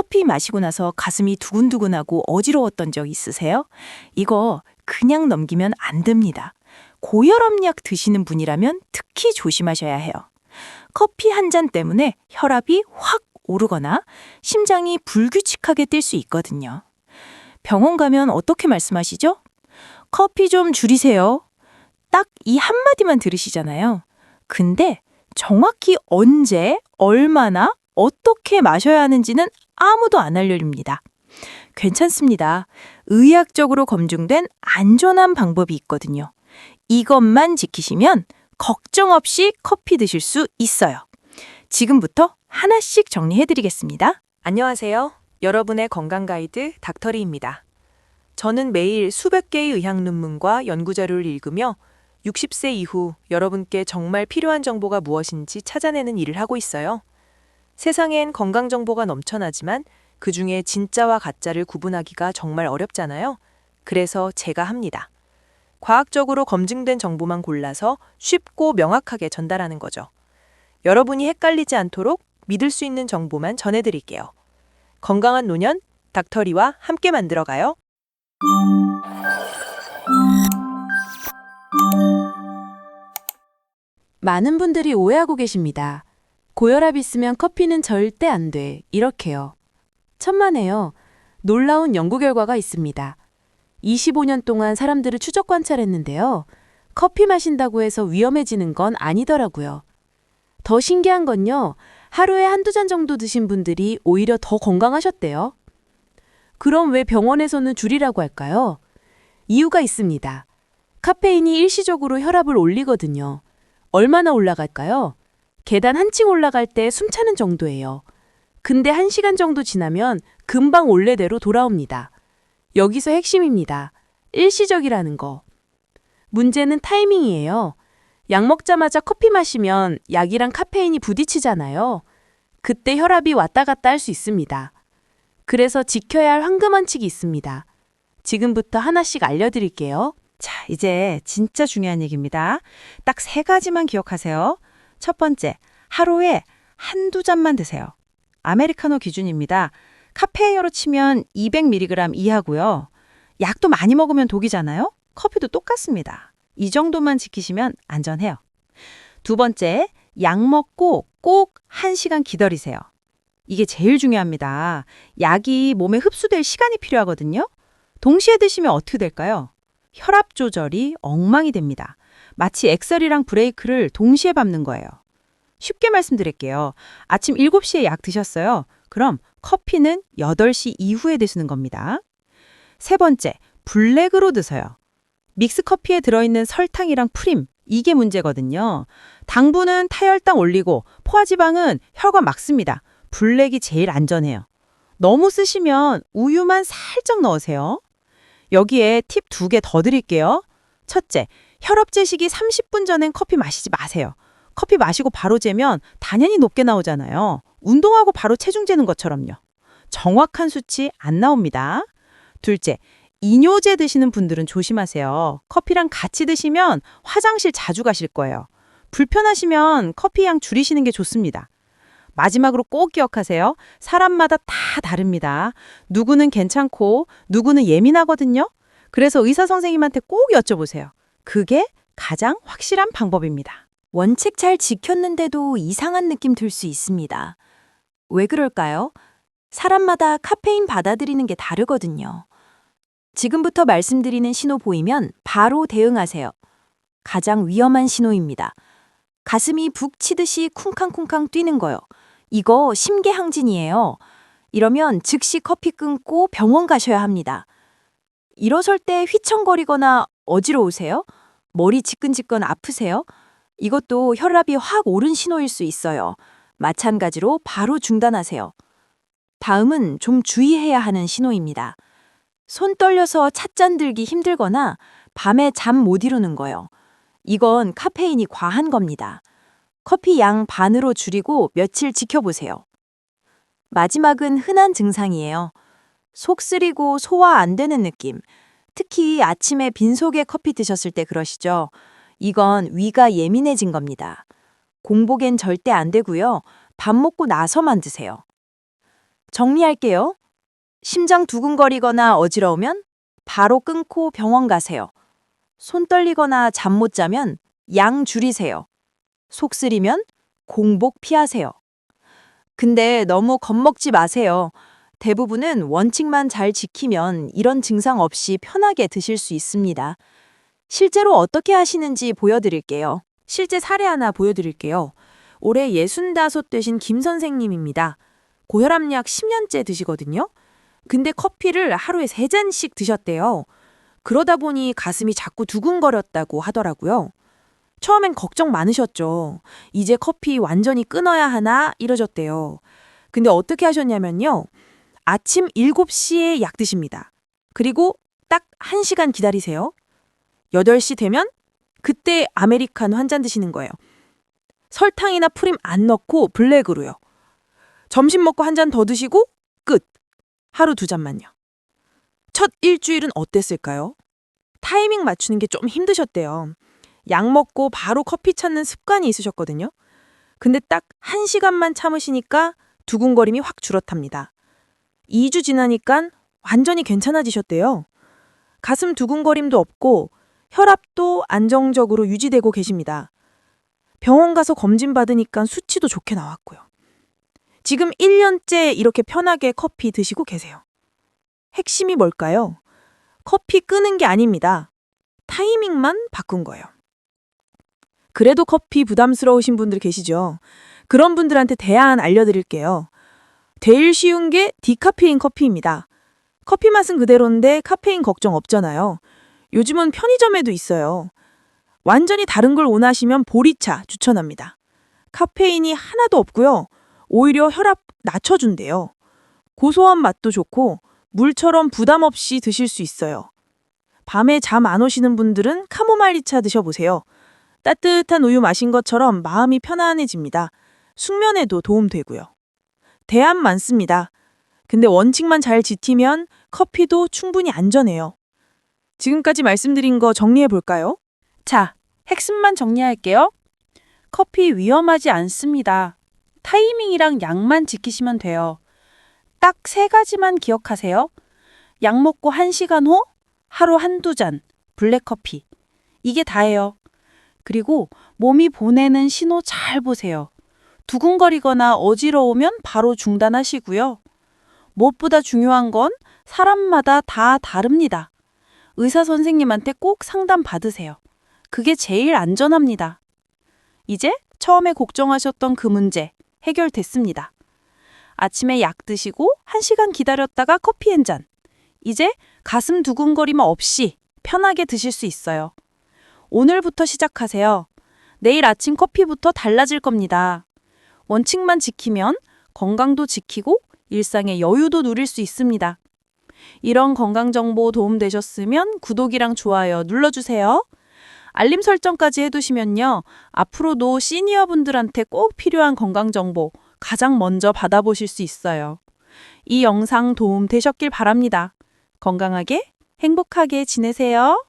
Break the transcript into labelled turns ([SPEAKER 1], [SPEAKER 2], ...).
[SPEAKER 1] 커피 마시고 나서 가슴이 두근두근하고 어지러웠던 적 있으세요? 이거 그냥 넘기면 안 됩니다. 고혈압약 드시는 분이라면 특히 조심하셔야 해요. 커피 한 잔 때문에 혈압이 확 오르거나 심장이 불규칙하게 뛸 수 있거든요. 병원 가면 어떻게 말씀하시죠? 커피 좀 줄이세요. 딱 이 한마디만 들으시잖아요. 근데 정확히 언제, 얼마나, 어떻게 마셔야 하는지는 아무도 안 알려줍니다. 괜찮습니다. 의학적으로 검증된 안전한 방법이 있거든요. 이것만 지키시면 걱정 없이 커피 드실 수 있어요. 지금부터 하나씩 정리해드리겠습니다. 안녕하세요. 여러분의 건강 가이드 닥터리입니다. 저는 매일 수백 개의 의학 논문과 연구 자료를 읽으며 60세 이후 여러분께 정말 필요한 정보가 무엇인지 찾아내는 일을 하고 있어요. 세상엔 건강 정보가 넘쳐나지만 그 중에 진짜와 가짜를 구분하기가 정말 어렵잖아요. 그래서 제가 합니다. 과학적으로 검증된 정보만 골라서 쉽고 명확하게 전달하는 거죠. 여러분이 헷갈리지 않도록 믿을 수 있는 정보만 전해드릴게요. 건강한 노년 닥터리와 함께 만들어가요.
[SPEAKER 2] 많은 분들이 오해하고 계십니다. 고혈압 있으면 커피는 절대 안 돼. 이렇게요. 천만에요. 놀라운 연구 결과가 있습니다. 25년 동안 사람들을 추적 관찰했는데요. 커피 마신다고 해서 위험해지는 건 아니더라고요. 더 신기한 건요. 하루에 한두 잔 정도 드신 분들이 오히려 더 건강하셨대요. 그럼 왜 병원에서는 줄이라고 할까요? 이유가 있습니다. 카페인이 일시적으로 혈압을 올리거든요. 얼마나 올라갈까요? 계단 한층 올라갈 때 숨차는 정도예요. 근데 한 시간 정도 지나면 금방 원래대로 돌아옵니다. 여기서 핵심입니다. 일시적이라는 거. 문제는 타이밍이에요. 약 먹자마자 커피 마시면 약이랑 카페인이 부딪히잖아요. 그때 혈압이 왔다 갔다 할 수 있습니다. 그래서 지켜야 할 황금 원칙이 있습니다. 지금부터 하나씩 알려드릴게요.
[SPEAKER 1] 자, 이제 진짜 중요한 얘기입니다. 딱 세 가지만 기억하세요. 첫 번째, 하루에 한두 잔만 드세요. 아메리카노 기준입니다. 카페인으로 치면 200mg 이하고요. 약도 많이 먹으면 독이잖아요. 커피도 똑같습니다. 이 정도만 지키시면 안전해요. 두 번째, 약 먹고 꼭 1시간 기다리세요. 이게 제일 중요합니다. 약이 몸에 흡수될 시간이 필요하거든요. 동시에 드시면 어떻게 될까요? 혈압 조절이 엉망이 됩니다. 마치 엑셀이랑 브레이크를 동시에 밟는 거예요. 쉽게 말씀드릴게요. 아침 7시에 약 드셨어요. 그럼 커피는 8시 이후에 드시는 겁니다. 세 번째, 블랙으로 드세요. 믹스 커피에 들어있는 설탕이랑 프림, 이게 문제거든요. 당분은 타혈당 올리고 포화지방은 혈관 막습니다. 블랙이 제일 안전해요. 너무 쓰시면 우유만 살짝 넣으세요. 여기에 팁 두 개 더 드릴게요. 첫째, 혈압제 시기 30분 전엔 커피 마시지 마세요. 커피 마시고 바로 재면 당연히 높게 나오잖아요. 운동하고 바로 체중 재는 것처럼요. 정확한 수치 안 나옵니다. 둘째, 이뇨제 드시는 분들은 조심하세요. 커피랑 같이 드시면 화장실 자주 가실 거예요. 불편하시면 커피 양 줄이시는 게 좋습니다. 마지막으로 꼭 기억하세요. 사람마다 다 다릅니다. 누구는 괜찮고 누구는 예민하거든요. 그래서 의사 선생님한테 꼭 여쭤보세요. 그게 가장 확실한 방법입니다. 원칙 잘 지켰는데도 이상한 느낌 들 수 있습니다. 왜 그럴까요? 사람마다 카페인 받아들이는 게 다르거든요. 지금부터 말씀드리는 신호 보이면 바로 대응하세요. 가장 위험한 신호입니다. 가슴이 북 치듯이 쿵쾅쿵쾅 뛰는 거요. 이거 심계항진이에요. 이러면 즉시 커피 끊고 병원 가셔야 합니다. 일어설 때 휘청거리거나 어지러우세요? 머리 지끈지끈 아프세요? 이것도 혈압이 확 오른 신호일 수 있어요. 마찬가지로 바로 중단하세요. 다음은 좀 주의해야 하는 신호입니다. 손 떨려서 찻잔 들기 힘들거나 밤에 잠 못 이루는 거요. 이건 카페인이 과한 겁니다. 커피 양 반으로 줄이고 며칠 지켜보세요. 마지막은 흔한 증상이에요. 속 쓰리고 소화 안 되는 느낌. 특히 아침에 빈속에 커피 드셨을 때 그러시죠? 이건 위가 예민해진 겁니다. 공복엔 절대 안 되고요. 밥 먹고 나서만 드세요.
[SPEAKER 3] 정리할게요. 심장 두근거리거나 어지러우면 바로 끊고 병원 가세요. 손 떨리거나 잠 못 자면 양 줄이세요. 속 쓰리면 공복 피하세요. 근데 너무 겁먹지 마세요. 대부분은 원칙만 잘 지키면 이런 증상 없이 편하게 드실 수 있습니다. 실제로 어떻게 하시는지 보여드릴게요.
[SPEAKER 2] 실제 사례 하나 보여드릴게요. 올해 65 되신 김 선생님입니다. 고혈압 약 10년째 드시거든요. 근데 커피를 하루에 3잔씩 드셨대요. 그러다 보니 가슴이 자꾸 두근거렸다고 하더라고요. 처음엔 걱정 많으셨죠. 이제 커피 완전히 끊어야 하나 이러셨대요. 근데 어떻게 하셨냐면요. 아침 7시에 약 드십니다. 그리고 딱 1시간 기다리세요. 8시 되면 그때 아메리카노 한 잔 드시는 거예요. 설탕이나 프림 안 넣고 블랙으로요. 점심 먹고 한 잔 더 드시고 끝. 하루 두 잔만요. 첫 일주일은 어땠을까요? 타이밍 맞추는 게 좀 힘드셨대요. 약 먹고 바로 커피 찾는 습관이 있으셨거든요. 근데 딱 한 시간만 참으시니까 두근거림이 확 줄었답니다. 2주 지나니까 완전히 괜찮아지셨대요. 가슴 두근거림도 없고 혈압도 안정적으로 유지되고 계십니다. 병원 가서 검진 받으니까 수치도 좋게 나왔고요. 지금 1년째 이렇게 편하게 커피 드시고 계세요. 핵심이 뭘까요? 커피 끄는 게 아닙니다. 타이밍만 바꾼 거예요. 그래도 커피 부담스러우신 분들 계시죠? 그런 분들한테 대안 알려드릴게요. 제일 쉬운 게 디카페인 커피입니다. 커피 맛은 그대로인데 카페인 걱정 없잖아요. 요즘은 편의점에도 있어요. 완전히 다른 걸 원하시면 보리차 추천합니다. 카페인이 하나도 없고요. 오히려 혈압 낮춰준대요. 고소한 맛도 좋고 물처럼 부담 없이 드실 수 있어요. 밤에 잠 안 오시는 분들은 카모마일차 드셔보세요. 따뜻한 우유 마신 것처럼 마음이 편안해집니다. 숙면에도 도움되고요. 대안 많습니다. 근데 원칙만 잘 지키면 커피도 충분히 안전해요. 지금까지 말씀드린 거 정리해 볼까요?
[SPEAKER 1] 자, 핵심만 정리할게요. 커피 위험하지 않습니다. 타이밍이랑 양만 지키시면 돼요. 딱 세 가지만 기억하세요. 약 먹고 한시간 후 하루 한두 잔 블랙커피. 이게 다예요. 그리고 몸이 보내는 신호 잘 보세요. 두근거리거나 어지러우면 바로 중단하시고요. 무엇보다 중요한 건 사람마다 다 다릅니다. 의사 선생님한테 꼭 상담 받으세요. 그게 제일 안전합니다. 이제 처음에 걱정하셨던 그 문제 해결됐습니다. 아침에 약 드시고 1시간 기다렸다가 커피 한 잔. 이제 가슴 두근거림 없이 편하게 드실 수 있어요. 오늘부터 시작하세요. 내일 아침 커피부터 달라질 겁니다. 원칙만 지키면 건강도 지키고 일상의 여유도 누릴 수 있습니다. 이런 건강 정보 도움되셨으면 구독이랑 좋아요 눌러주세요. 알림 설정까지 해두시면요. 앞으로도 시니어 분들한테 꼭 필요한 건강 정보 가장 먼저 받아보실 수 있어요. 이 영상 도움 되셨길 바랍니다. 건강하게 행복하게 지내세요.